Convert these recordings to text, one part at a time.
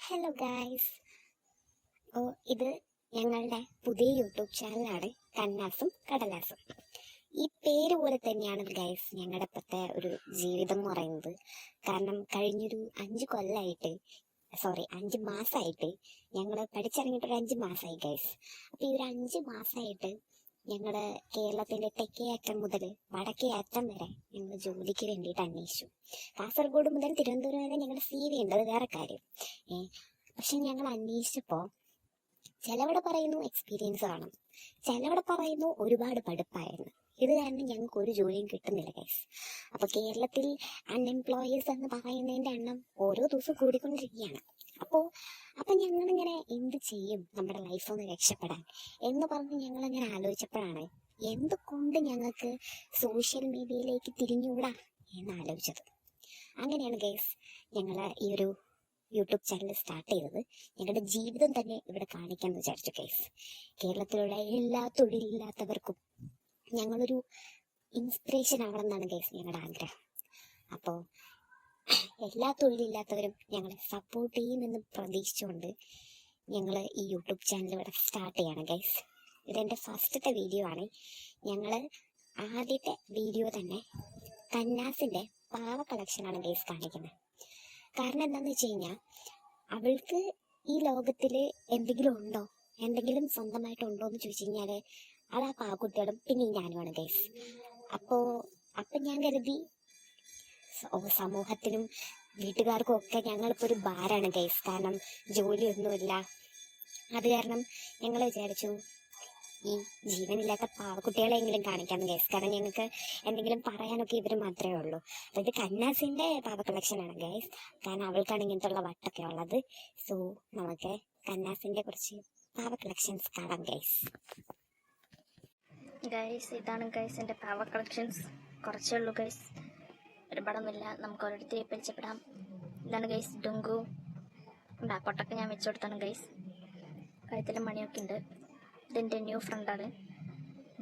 Hello guys ഓ ഇത് ഞങ്ങളുടെ പുതിയ യൂട്യൂബ് ചാനലാണ് കന്നാസും കടലാസും. ഈ പേര് പോലെ തന്നെയാണ് ഗൈസ് ഞങ്ങളുടെ ഇപ്പോഴത്തെ ഒരു ജീവിതം എന്ന് പറയുന്നത്. കാരണം കഴിഞ്ഞൊരു അഞ്ച് കൊല്ലമായിട്ട് സോറി അഞ്ച് മാസമായിട്ട് ഞങ്ങൾ പഠിച്ചിറങ്ങിയിട്ട് ഒരു അഞ്ച് മാസമായി ഗൈസ് അപ്പോൾ ഈ ഒരു അഞ്ച് മാസമായിട്ട് ഞങ്ങളുടെ കേരളത്തിന്റെ തെക്കേ അറ്റം മുതൽ വടക്കേ അറ്റം വരെ ഞങ്ങൾ ജോലിക്ക് വേണ്ടിയിട്ട് അന്വേഷിച്ചു. കാസർഗോഡ് മുതൽ തിരുവനന്തപുരം വരെ ഞങ്ങളുടെ സി വി ഉണ്ട്. അത് വേറെ കാര്യം. ഏ പക്ഷെ ഞങ്ങൾ അന്വേഷിച്ചപ്പോൾ ചിലവിടെ പറയുന്നു എക്സ്പീരിയൻസ് വേണം ചിലവിടെ പറയുന്നു ഒരുപാട് പഠിപ്പായിരുന്നു. ഇത് കാരണം ഞങ്ങൾക്ക് ഒരു ജോലിയും കിട്ടുന്നില്ല ഗൈസ് അപ്പൊ കേരളത്തിൽ അൺഎംപ്ലോയീസ് എന്ന് പറയുന്നതിന്റെ എണ്ണം ഓരോ ദിവസവും കൂടിക്കൊണ്ടിരിക്കുകയാണ്. അപ്പോ അപ്പൊ ഞങ്ങളിങ്ങനെ എന്ത് ചെയ്യും നമ്മുടെ ലൈഫ് ഒന്ന് രക്ഷപ്പെടാൻ? എന്ന് പറഞ്ഞ് ഞങ്ങൾ അങ്ങനെ ആലോചിച്ചപ്പോഴാണ് എന്തുകൊണ്ട് ഞങ്ങൾക്ക് സോഷ്യൽ മീഡിയയിലേക്ക് തിരിഞ്ഞുകൂടാ എന്ന് ആലോചിച്ചത്. അങ്ങനെയാണ് ഗൈസ് ഞങ്ങൾ ഈ ഒരു യൂട്യൂബ് ചാനൽ സ്റ്റാർട്ട് ചെയ്തത്. ഞങ്ങളുടെ ജീവിതം തന്നെ ഇവിടെ കാണിക്കാമെന്ന് വിചാരിച്ചു കേസ് കേരളത്തിലുള്ള എല്ലാ തൊഴിലില്ലാത്തവർക്കും ഞങ്ങളൊരു ഇൻസ്പിറേഷൻ ആവണം എന്നാണ് കേസ് ഞങ്ങളുടെ ആഗ്രഹം. അപ്പോൾ എല്ലാ തൊഴിലില്ലാത്തവരും ഞങ്ങളെ സപ്പോർട്ട് ചെയ്യുമെന്ന് പ്രതീക്ഷിച്ചുകൊണ്ട് ഞങ്ങൾ ഈ യൂട്യൂബ് ചാനൽ ഇവിടെ സ്റ്റാർട്ട് ചെയ്യണം ഗൈസ് ഇതെന്റെ ഫസ്റ്റത്തെ വീഡിയോ ആണ്. ഞങ്ങൾ ആദ്യത്തെ വീഡിയോ തന്നെ കന്നാസിന്റെ പാവ കളക്ഷനാണ് ഗൈസ് കാണിക്കുന്നത്. കാരണം എന്താണെന്ന് വെച്ച് കഴിഞ്ഞാൽ അവൾക്ക് ഈ ലോകത്തിൽ എന്തെങ്കിലും ഉണ്ടോ? എന്തെങ്കിലും സ്വന്തമായിട്ടുണ്ടോ എന്ന് ചോദിച്ചു കഴിഞ്ഞാൽ അത് പാവക്കുട്ടികളും പിന്നെ ഞാനുമാണ് ഗൈസ് അപ്പോൾ അപ്പം ഞാൻ കരുതി സമൂഹത്തിനും വീട്ടുകാർക്കും ഒക്കെ ഞങ്ങളിപ്പോൾ ഒരു ഭാരമാണ് ഗൈസ് കാരണം ജോലിയൊന്നുമില്ല. അത് കാരണം ഞങ്ങൾ വിചാരിച്ചു ഈ ജീവനില്ലാത്ത പാവക്കുട്ടികളെങ്കിലും കാണിക്കാം ഗൈസ് കാരണം ഞങ്ങൾക്ക് എന്തെങ്കിലും പറയാനൊക്കെ ഇവർ മാത്രമേ ഉള്ളൂ. അതായത് കന്നാസിന്റെ പാവ കളക്ഷനാണ് ഗൈസ് കാരണം അവൾക്കാണ് ഇങ്ങനത്തെ ഉള്ള വട്ടൊക്കെ ഉള്ളത്. സോ നമുക്ക് കന്നാസിന്റെ കുറച്ച് പാവ കളക്ഷൻസ് കാണാം ഗൈസ് ഗൈസ് ഇതാണ് ഗൈസ് എന്റെ പാവ കളക്ഷൻസ് കുറച്ചേ ഉള്ളൂ ഗൈസ് ഒരുപാടൊന്നുമില്ല നമുക്ക് ഓരോരുത്തരെ പരിചയപ്പെടാം. ഇതാണ് ഗൈസ് ഡുങ്കു ബാക്കോട്ടൊക്കെ ഞാൻ വെച്ചു കൊടുത്താണ് ഗൈസ് കഴുത്തിൽ മണിയൊക്കെ ഉണ്ട്. ഇതെന്റെ ന്യൂ ഫ്രണ്ടാണ്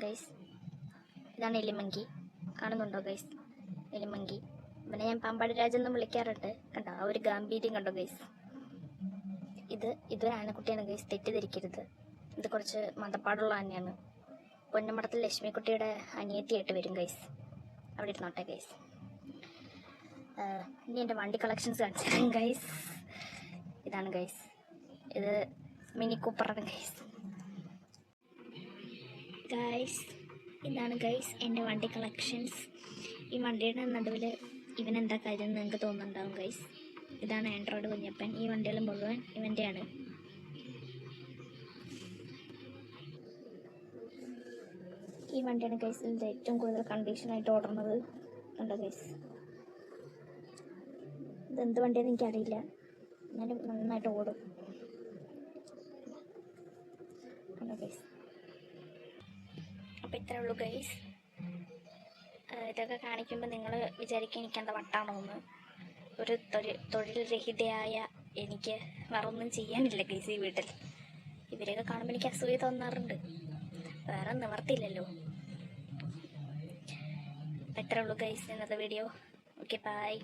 ഗൈസ് ഇതാണ് എലിമങ്കി. കാണുന്നുണ്ടോ ഗൈസ് എലിമങ്കി. പിന്നെ ഞാൻ പാമ്പാടി രാജെന്നും വിളിക്കാറുണ്ട്. കണ്ടോ? ആ ഒരു ഗാംഭീര്യം കണ്ടോ ഗൈസ് ഇത് ഇതൊരു ആനക്കുട്ടിയാണ് ഗൈസ് തെറ്റിദ്ധരിക്കരുത്. ഇത് കുറച്ച് മതപ്പാടുള്ള ആനയാണ്. പൊന്നമടത്തിൽ ലക്ഷ്മിക്കുട്ടിയുടെ അനിയത്തിയായിട്ട് വരും ഗൈസ് അവിടെ ഇരുന്നോട്ടെ ഗൈസ് ഇനി എന്റെ വണ്ടി കളക്ഷൻസ് കാണിച്ചു ഗൈസ് ഇതാണ് ഗൈസ് ഇത് മിനി കൂപ്പറാണ് ഗൈസ് ഗൈസ് ഇതാണ് ഗൈസ് എന്റെ വണ്ടി കളക്ഷൻസ് ഈ വണ്ടിയുടെ നടുവിൽ ഇവനെന്താ കാര്യം നിങ്ങൾക്ക് തോന്നുന്നുണ്ടാവും ഗൈസ് ഇതാണ് ആൻഡ്രോയിഡ് കുഞ്ഞപ്പൻ. ഈ വണ്ടികൾ മുഴുവൻ ഇവന്റെയാണ്. ഈ വണ്ടിയാണ് ഗൈസ് ഏറ്റവും കൂടുതൽ കണ്ടീഷനായിട്ട് ഓടുന്നത്. കണ്ടോ ഗൈസ് ഇതെന്ത് വണ്ടിയാണെന്ന് എനിക്കറിയില്ല. എന്നാലും നന്നായിട്ട് ഓടും. ഹലോ ഗൈസ് അപ്പോൾ ഇത്രേ ഉള്ളൂ ഗൈസ് ഇതൊക്കെ കാണിക്കുമ്പോൾ നിങ്ങൾ വിചാരിക്കും എനിക്ക് എന്താ വട്ടാണോ എന്ന് ഒരു തൊഴിൽ രഹിതയായ എനിക്ക് വേറൊന്നും ചെയ്യാനില്ല ഗൈസ് ഈ വീട്ടിൽ. ഇവരെയൊക്കെ കാണുമ്പോൾ എനിക്ക് അസൂയ തോന്നാറുണ്ട്. വേറെ നിവർത്തിയില്ലല്ലോ. ഇത്രേ ഉള്ളൂ ഗൈസ് ഇന്നത്തെ വീഡിയോ ഓക്കെ ബൈ